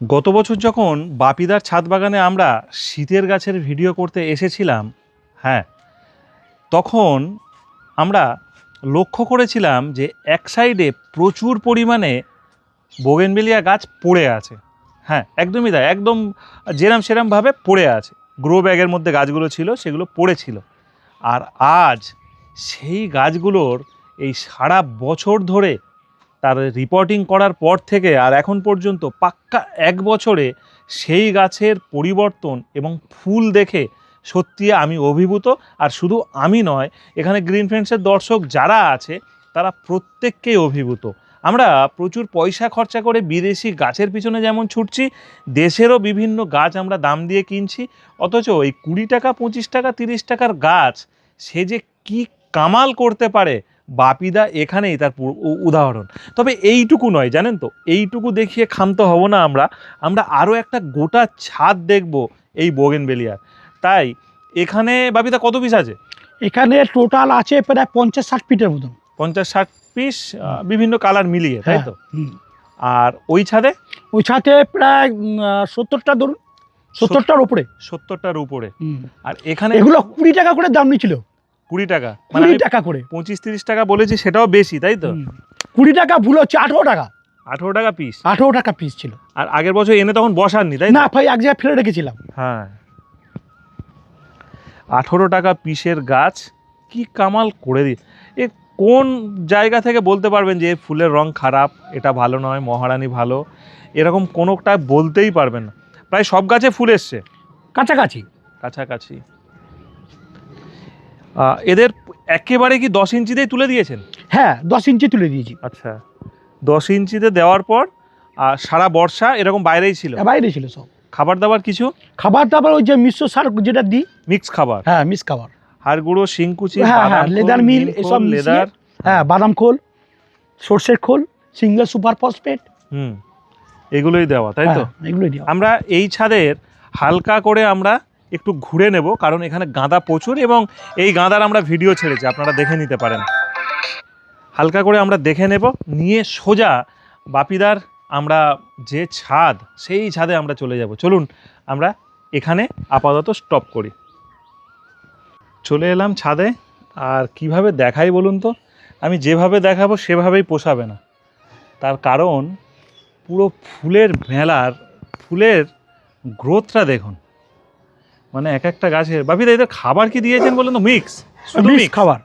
গত বছর যখন বাপিদার ছাদ বাগানে আমরা শীতের গাছের ভিডিও করতে এসেছিলাম হ্যাঁ তখন আমরা লক্ষ্য করেছিলাম যে এক সাইডে প্রচুর পরিমাণে বোগেনবেলিয়া গাছ পড়ে আছে। হ্যাঁ একদমই তাই, একদম যেরাম সেরামভাবে পড়ে আছে। গ্রো ব্যাগের মধ্যে গাছগুলো ছিল, সেগুলো পড়েছিল আর আজ সেই গাছগুলোর এই সারা বছর ধরে তার রিপোর্টিং করার পর থেকে আর এখন পর্যন্ত পাক্কা এক বছরে সেই গাছের পরিবর্তন এবং ফুল দেখে সত্যি আমি অভিভূত। আর শুধু আমি নয়, এখানে গ্রিন ফ্রেন্ডসের দর্শক যারা আছে, তারা প্রত্যেককেই অভিভূত। আমরা প্রচুর পয়সা খরচা করে বিদেশি গাছের পিছনে যেমন ছুটছি, দেশেরও বিভিন্ন গাছ আমরা দাম দিয়ে কিনছি, অথচ এই কুড়ি টাকা, পঁচিশ টাকা, তিরিশ টাকার গাছ সে যে কি কামাল করতে পারে বাপিদা এখানেই তার উদাহরণ। তবে এইটুকু নয় জানেন তো? এইটুকু দেখিয়ে ক্ষান্ত হব না আমরা। আমরা আরও একটা গোটা ছাদ দেখব এই বোগেনবেলিয়ার। তাই এখানে বাপিদা কত পিস আছে? এখানে টোটাল আছে প্রায় পঞ্চাশ ষাট ফিটের মতন। পঞ্চাশ ষাট পিস বিভিন্ন কালার মিলিয়ে তাই তো? আর ওই ছাদে? ওই ছাদে প্রায় সত্তরটা ধরুন। সত্তরটার উপরে। সত্তরটার উপরে। আর এখানে এগুলো কুড়ি টাকা করে দাম নিচ্ছিল। কুড়ি টাকা। মানে কুড়ি টাকা করে। পঁচিশ তিরিশ টাকা বলেছি সেটাও বেশি তাই তো? কুড়ি টাকা ভুল হচ্ছে আঠেরো টাকা। আঠেরো টাকা পিস আঠেরো টাকা পিস ছিল। আর আগের বছর এনে তখন বসাননি তাই না ভাই এক জায়গায় ফেলে রেখেছিলাম। হ্যাঁ। আঠেরো টাকা পিসের গাছ কি কামাল করে দি এ কোন জায়গা থেকে বলতে পারবেন যে ফুলের রং খারাপ এটা ভালো নয় মহারানী ভালো এরকম কোনোটা বলতেই পারবেন না। প্রায় সব গাছে ফুল এসছে। কাছাকাছি। কাছাকাছি। এদের একেবারে কি দশ ইঞ্চিতেই তুলে দিয়েছেন? হ্যাঁ দশ ইঞ্চি তুলে দিয়েছি। আচ্ছা দশ ইঞ্চিতে দেওয়ার পর আর সারা বর্ষা এরকম বাইরেই ছিল? বাইরে ছিল সব। খাবার দাবার কিছু? খাবার দাবার ওই যে মিশ্র সার যেটা দিই মিক্স খাবার? হ্যাঁ মিক্স খাবার। হাড় গুঁড়ো শিংকুচি হ্যাঁ, হ্যাঁ, leather mill এসব লেদার। হ্যাঁ বাদাম খোল সর্ষের খোল সিঙ্গেল সুপার ফসফেট। হুম এগুলোই দেওয়া তাই তো? এগুলোই দিও আমরা এই ছাদের হালকা করে আমরা একটু ঘুরে নেব, কারণ এখানে গাঁদা প্রচুর এবং এই গাঁদার আমরা ভিডিও ছেড়েছি, আপনারা দেখে নিতে পারেন। হালকা করে আমরা দেখে নেব, নিয়ে সোজা বাপিদার আমরা যে ছাদ, সেই ছাদে আমরা চলে যাব। চলুন, আমরা এখানে আপাতত স্টপ করি। চলে এলাম ছাদে, আর কীভাবে দেখাই বলুন তো? আমি যেভাবে দেখাবো, সেভাবেই পোষাবে না। তার কারণ, পুরো ফুলের মেলার, ফুলের গ্রোথটা দেখুন। মানে এক একটা গাছের বাপিদা এদের খাবার কি দিয়েছেন বলুন তো? মিক্স। শুধু মিক্স খাবার।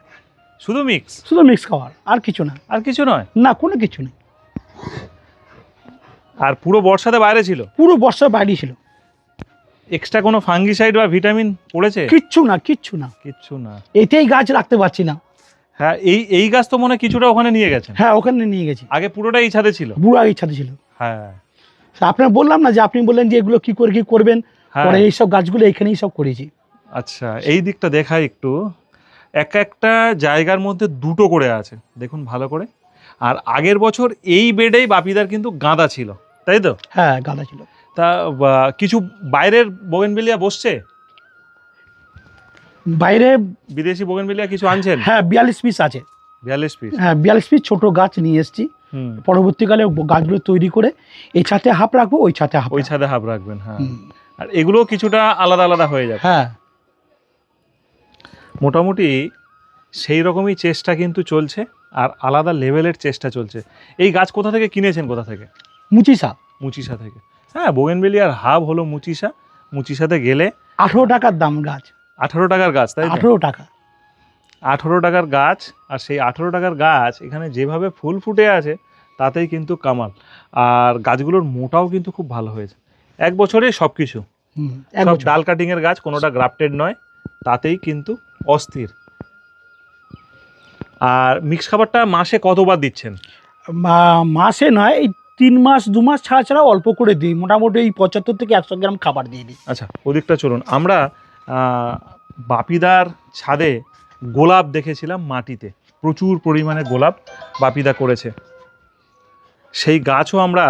শুধু মিক্স। শুধু মিক্স খাবার আর কিছু না। আর কিছু নয়? না কোনো কিছু নেই। আর পুরো বর্ষাতে বাইরে ছিল? পুরো বর্ষা বাইরে ছিল। এক্সট্রা কোনো ফাঙ্গিসাইড বা ভিটামিন পড়েছে? কিচ্ছু না কিচ্ছু না। কিচ্ছু না। এতেই গাছ রাখতে পারছি না। হ্যাঁ এই এই গাছ তো মনে হয় কিছুটা ওখানে নিয়ে গেছেন। হ্যাঁ ওখানে নিয়ে গেছি। আগে পুরোটা এই ছাদে ছিল? বুড়া ছাদে ছিল। হ্যাঁ। আপনার বললাম না যে আপনি বললেন যে এগুলো কি করে কি করবেন? পরে এইসব গাছগুলো এখানেই সব করেছি। আচ্ছা এই দিকটা দেখাই একটু। এক একটা জায়গার মধ্যে দুটো করে আছে দেখুন ভালো করে। আর আগের বছর এই বেডেই বাপিদার কিন্তু গাঁদা ছিল তাই তো? হ্যাঁ গাঁদা ছিল। তা কিছু বাইরের বোগেনবেলিয়া বসছে? বাইরে বিদেশি বোগেনবেলিয়া কিছু আনছেন? হ্যাঁ বিয়াল্লিশ পিস আছে। বিয়াল্লিশ পিস। হ্যাঁ বিয়াল্লিশ পিস ছোট গাছ নিয়ে এসেছি। পরবর্তীকালে গাছগুলো তৈরি করে এই ছাতে হাফ রাখব ওই ছাতে হাফ ওই। ছাদে হাফ রাখবেন হ্যাঁ। আর এগুলো কিছুটা আলাদা আলাদা হয়ে যাবে। হ্যাঁ। মোটামুটি সেই রকমই চেষ্টা কিন্তু চলছে আর আলাদা লেভেলের চেষ্টা চলছে। এই গাছ কোথা থেকে কিনেছেন কোথা থেকে? মুচিসা। মুচিসা থেকে। হ্যাঁ বোগেনবেলিয়ার হাব হলো মুচিসা। মুচিসাতে গেলে আঠেরো টাকার দাম গাছ। আঠারো টাকার গাছ তাই আঠেরো টাকা। আঠারো টাকার গাছ আর সেই আঠারো টাকার গাছ এখানে যেভাবে ফুল ফুটে আছে তাতেই কিন্তু কামাল। আর গাছগুলোর মোটাও কিন্তু খুব ভালো হয়েছে। এক বছরে সব কিছু সব ডাল কাটিংয়ের গাছ কোনোটা গ্রাফটেড নয় তাতেই কিন্তু অস্থির। আর মিক্স খাবারটা মাসে কতবার দিচ্ছেন? মাসে নয় এই তিন মাস দু মাস ছাড়া ছাড়া অল্প করে দিই। মোটামুটি এই পঁচাত্তর থেকে একশো গ্রাম খাবার দিয়ে দিই। আচ্ছা ওদিকটা চলুন। আমরা বাপিদার ছাদে গোলাপ দেখেছিলাম মাটিতে। প্রচুর পরিমাণে গোলাপ বাপিদা করেছে। সেই গাছও আমরা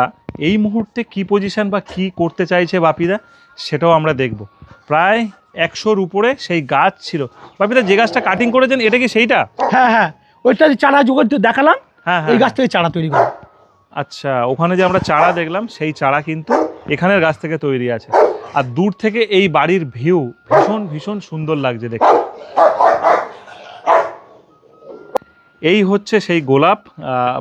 এই মুহূর্তে কি পজিশন বা কি করতে চাইছে বাপিদা সেটাও আমরা দেখব। প্রায় একশোর উপরে সেই গাছ ছিল। বাপিদা যে গাছটা কাটিং করেছেন এটা কি সেইটা? হ্যাঁ হ্যাঁ ওইটা চারা জোগাড় দেখালাম হ্যাঁ এই হ্যাঁ। গাছ থেকে চারা তৈরি করা। আচ্ছা ওখানে যে আমরা চারা দেখলাম সেই চারা কিন্তু এখানের গাছ থেকে তৈরি আছে। আর দূর থেকে এই বাড়ির ভিউ ভীষণ ভীষণ সুন্দর লাগছে দেখতে। এই হচ্ছে সেই গোলাপ।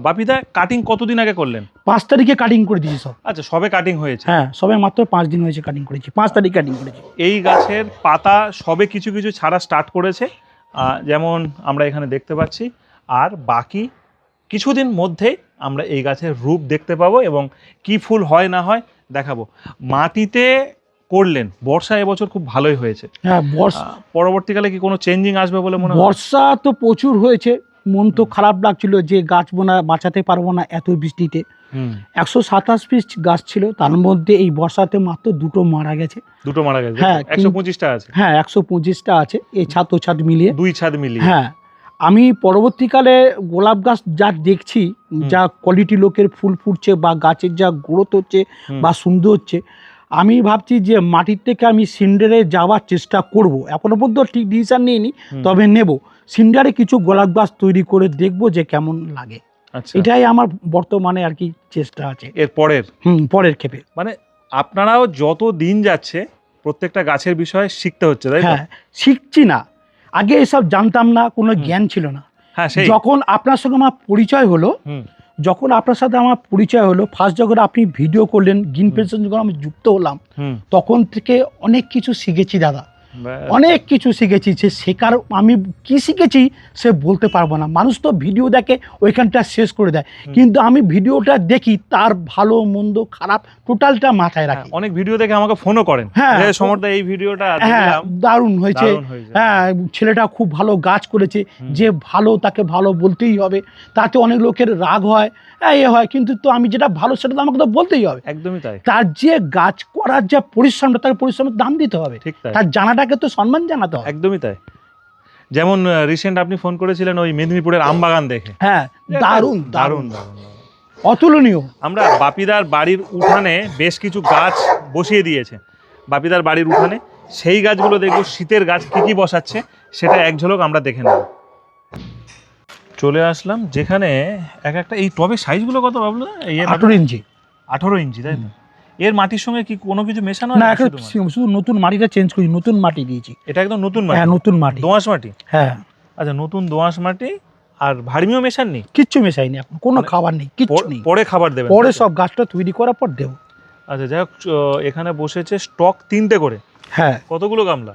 বাপিদা কাটিং কতদিন আগে করলেন? পাঁচ তারিখে কাটিং করে দিয়েছি সব। আচ্ছা সবে কাটিং হয়েছে। হ্যাঁ সবে মাত্র পাঁচ দিন হয়েছে কাটিং করেছি। পাঁচ তারিখ কাটিং করেছি। এই গাছের পাতা সবে কিছু কিছু ছাড়া স্টার্ট করেছে। যেমন আমরা এখানে দেখতে পাচ্ছি। আর বাকি কিছুদিন মধ্যেই আমরা এই গাছের রূপ দেখতে পাবো এবং কি ফুল হয় না হয় দেখাবো। মাটিতে করলেন বর্ষা এবছর খুব ভালোই হয়েছে। হ্যাঁ বর্ষা পরবর্তীকালে কি কোনো চেঞ্জিং আসবে বলে মনে হয়? বর্ষা তো প্রচুর হয়েছে। মন তো খারাপ লাগছিল যে গাছ বোনা বাঁচাতে পারব না এত বৃষ্টিতে। একশো সাতাশ পিস গাছ ছিল তার মধ্যে এই বর্ষাতে মাত্র দুটো মারা গেছে। দুটো মারা গেছে? হ্যাঁ, একশো পঁচিশটা আছে? হ্যাঁ একশো পঁচিশটা আছে এই ছাদ ও ছাদ মিলিয়ে। দুই ছাদ মিলিয়ে। হ্যাঁ আমি পরবর্তীকালে গোলাপ গাছ যা দেখছি যা কোয়ালিটি লোকের ফুল ফুটছে বা গাছের যা গ্রোথ হচ্ছে বা সুন্দর হচ্ছে আমি ভাবছি যে মাটির থেকে আমি সিন্ডারে যাওয়ার চেষ্টা করব। এখনও পর্যন্ত ঠিক ডিসিশন নিইনি। তবে নেব। সিন্ডারে কিছু গোলাপ গাছ তৈরি করে দেখব যে কেমন লাগে। আচ্ছা। এটাই আমার বর্তমানে আর কি চেষ্টা আছে। এর পরের? হুম পরের ক্ষেপে। মানে আপনারাও যত দিন যাচ্ছে প্রত্যেকটা গাছের বিষয়ে শিখতে হচ্ছে তাই হ্যাঁ শিখছি না। আগে এসব জানতাম না কোনো জ্ঞান ছিল না। হ্যাঁ যখন আপনার সঙ্গে আমার পরিচয় হলো যখন আপনার সাথে আমার পরিচয় হলো ফার্স্ট যখন আপনি ভিডিও করলেন গ্রিন পেন্সন যখন আমি যুক্ত হলাম তখন থেকে অনেক কিছু শিখেছি দাদা। অনেক কিছু শিখেছি সে শেখার আমি কি শিখেছি সে বলতে পারব না। মানুষ তো ভিডিও দেখে ওইখানটা শেষ করে দেয়। কিন্তু আমি ভিডিওটা দেখি তার ভালো মন্দ খারাপ টোটালটা মাথায় হ্যাঁ, রাখি। অনেক ভিডিও দেখে আমাকে ফোনও করেন। হ্যাঁ। এই ভিডিওটা হ্যাঁ দারুণ হয়েছে। হ্যাঁ ছেলেটা খুব ভালো গাছ করেছে। যে ভালো তাকে ভালো বলতেই হবে। তাতে অনেক লোকের রাগ হয় হ্যাঁ এ হয়। কিন্তু তো আমি যেটা ভালো সেটা তো আমাকে তো বলতেই হবে। একদমই তাই। তার যে গাছ করার যে পরিশ্রমটা তার পরিশ্রমের দাম দিতে হবে। ঠিক তাই। তার তো সম্মান জানাতে হবে। একদমই তাই। যেমন রিসেন্ট আপনি ফোন করেছিলেন ওই মেদিনীপুরের আমবাগান দেখে। হ্যাঁ দারুণ দারুণ। অতুলনীয়। আমরা বাপিদার বাড়ির উঠানে বেশ কিছু গাছ বসিয়ে দিয়েছে। বাপিদার বাড়ির উঠানে। সেই গাছগুলো দেখব শীতের গাছ কি কি বসাচ্ছে সেটা এক ঝলক আমরা দেখে নেব। চলে আসলাম যেখানে এক একটা এই টবের সাইজগুলো কত ভাবলো? আঠেরো ইঞ্চি। আঠারো ইঞ্চি তাই তো? এর মাটির সঙ্গে কি কোনো কিছু মেশানো না এখন শুধু নতুন মাটিটা চেঞ্জ করি নতুন মাটি দিয়েছি। এটা একদম নতুন মাটি? হ্যাঁ নতুন মাটি। দোঁয়াশ মাটি? হ্যাঁ। আচ্ছা নতুন দোঁয়াশ মাটি আর ভার্মিও মেশাননি? কিচ্ছু মেশাইনি এখন কোনো মানে খাবার নেই কিচ্ছু নেই। পরে খাবার দেবেন পরে সব গাছটা তৈরি করার পর দেবো। আচ্ছা যাই হোক এখানে বসেছে স্টক তিনটে করে। হ্যাঁ। কতগুলো গামলা?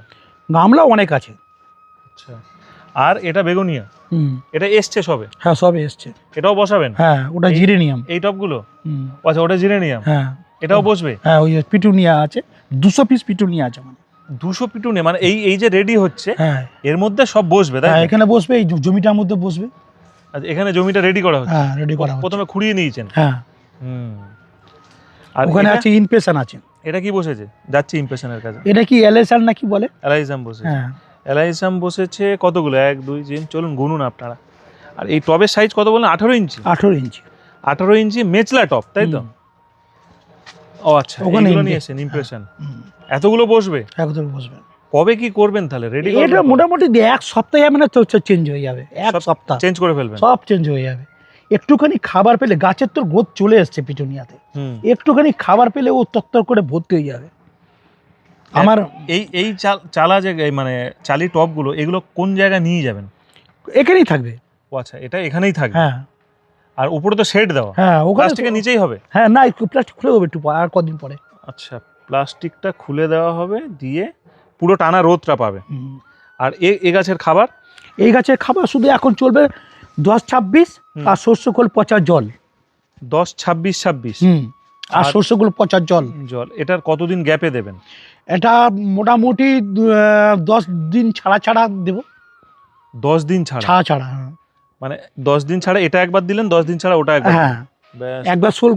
গামলা অনেক আছে। আচ্ছা আর এটা বেগুনিয়া? হুম। এটা এসছে সবে? হ্যাঁ সবে এসছে। এটাও বসাবেন? হ্যাঁ ওটা জিরেনিয়াম। এই টপগুলো? হুম। আচ্ছা ওটা জিরেনিয়াম? হ্যাঁ। এটাও বসবে? হ্যাঁ ওই পিটুনিয়া আছে। দুশো পিস পিটুনিয়া আছে মানে দুশো পিটুনে মানে এই এই যে রেডি হচ্ছে হ্যাঁ। এর মধ্যে সব বসবে তাই হ্যাঁ এখানে বসবে এই জমিটার মধ্যে বসবে। আচ্ছা এখানে জমিটা রেডি করা হচ্ছে? হ্যাঁ রেডি করা প্রথমে খুঁড়িয়ে নিয়েছেন? হ্যাঁ। হুম। আর ওখানে আছে ইনপেশন আছে। এটা কি বসেছে? যাচ্ছে ইমপ্রেশনের কাছে। এটা কি এলএসআর নাকি বলে? এলাইজাম বসেছে। হ্যাঁ। এলাইজাম বসেছে কতগুলো? এক দুই তিন চলুন গুনুন আপনারা। আর এই টবের সাইজ কত বললেন? আঠারো ইঞ্চি। আঠেরো ইঞ্চি। আঠারো ইঞ্চি মেচলা টপ তাই তো। ও আচ্ছা ওখানে এগুলো নিয়ে এসেছেন ইমপ্রেশন এতগুলো বসবে? একদম বসবে। কবে কি করবেন তাহলে? রেডি এটা মোটামুটি এক সপ্তাহে মানে চেঞ্জ হয়ে যাবে। এক সপ্তাহ। চেঞ্জ করে ফেলবেন? সব চেঞ্জ হয়ে যাবে। একটুখানি খাবার পেলে গাছের তোর গ্রোথ চলে এসছে পিটুনিয়াতে। একটুখানি খাবার পেলে ও তত্তর করে ভর্তি হয়ে যাবে। আমার এই এই চাল চালা যে মানে চালি টপগুলো এগুলো কোন জায়গায় নিয়ে যাবেন? এখানেই থাকবে। ও আচ্ছা এটা এখানেই থাকবে? হ্যাঁ। আর উপরে তো শেড দেওয়া। হ্যাঁ ওখানে প্লাস্টিকের নিচেই হবে? হ্যাঁ না একটু প্লাস্টিক খুলে দেবো একটু আর কদিন পরে। আচ্ছা প্লাস্টিকটা খুলে দেওয়া হবে দিয়ে পুরো টানা রোদটা পাবে। আর এ গাছের খাবার? এই গাছের খাবার শুধু এখন চলবে দশ ছাব্বিশ আর শস্য খোল পচার জল। দশ ছাব্বিশ ছাব্বিশ। আর আর- শস্য খোল পচার জল। জল এটার কতদিন গ্যাপে দেবেন? এটা মোটামুটি দশ দিন ছাড়া ছাড়া দেবো। দশ দিন ছাড়া? ছাড়া ছাড়া হ্যাঁ। মানে দশ দিন ছাড়া এটা একবার দিলেন দশ দিন ছাড়া ওটা একবার হ্যাঁ। একবার সোল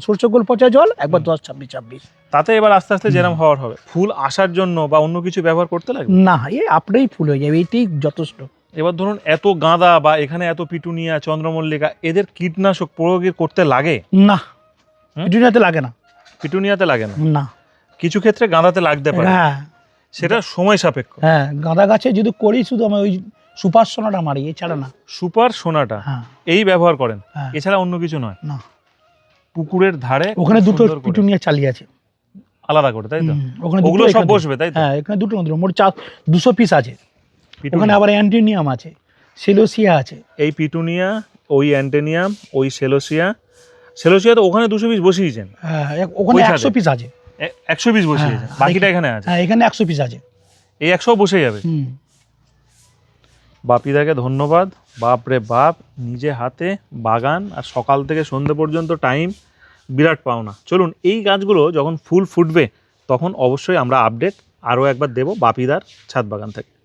সরষে গোল পচা জল একবার দশ ছাব্বিশ ছাব্বিশ। তাতে এবার আস্তে আস্তে যেরম হওয়ার হবে। ফুল আসার জন্য বা অন্য কিছু ব্যবহার করতে লাগবে? না এ আপনারই ফুল হয়ে যাবে এটাই যথেষ্ট। এবার ধরুন এত গাঁদা বা এখানে এত পিটুনিয়া চন্দ্রমল্লিকা এদের কীটনাশক প্রয়োগ করতে লাগে? না। পিটুনিয়াতে লাগে না। পিটুনিয়াতে লাগে না? না। কিছু ক্ষেত্রে গাঁদাতে লাগতে পারে। হ্যাঁ। সেটা সময় সাপেক্ষ। হ্যাঁ গাঁদা গাছে যদি করি শুধু আমি ওই সুপার সোনাটা মারি এছাড়া না। সুপার সোনাটা? হ্যাঁ। এই ব্যবহার করেন? হ্যাঁ। এছাড়া অন্য কিছু নয়? না। পুকুরের ধারে খুব ওখানে দুটো সুন্দর করে। পিটুনিয়া চালিয়ে আছে। আলাদা করে তাই তো? হুম, ওখানে ওগুলো দুটো, সব এখানে বসবে তাই তো? হ্যাঁ এখানে দুটো মন্দির মোট চার দুশো পিস আছে। ওখানে আবার অ্যান্টিনিয়াম আছে সেলোসিয়া আছে। এই পিটুনিয়া ওই অ্যান্টেনিয়াম ওই সেলোসিয়া। সেলোসিয়া তো ওখানে দুশো পিস বসিয়েছেন। হ্যাঁ এক- ওখানে ওই একশো ছাদে? পিস আছে একশো পিস বসিয়েছেন। হ্যাঁ, বাকিটা এখানে আছে? হ্যাঁ এখানে একশো পিস আছে। এই একশো বসে যাবে? হুম। বাপিদাকে ধন্যবাদ। বাপ রে বাপ, নিজে হাতে বাগান আর সকাল থেকে সন্ধে পর্যন্ত টাইম বিরাট পাওনা। চলুন, এই গাছগুলো যখন ফুল ফুটবে, তখন অবশ্যই আমরা আপডেট আরও একবার দেব বাপিদার ছাদ বাগান থেকে।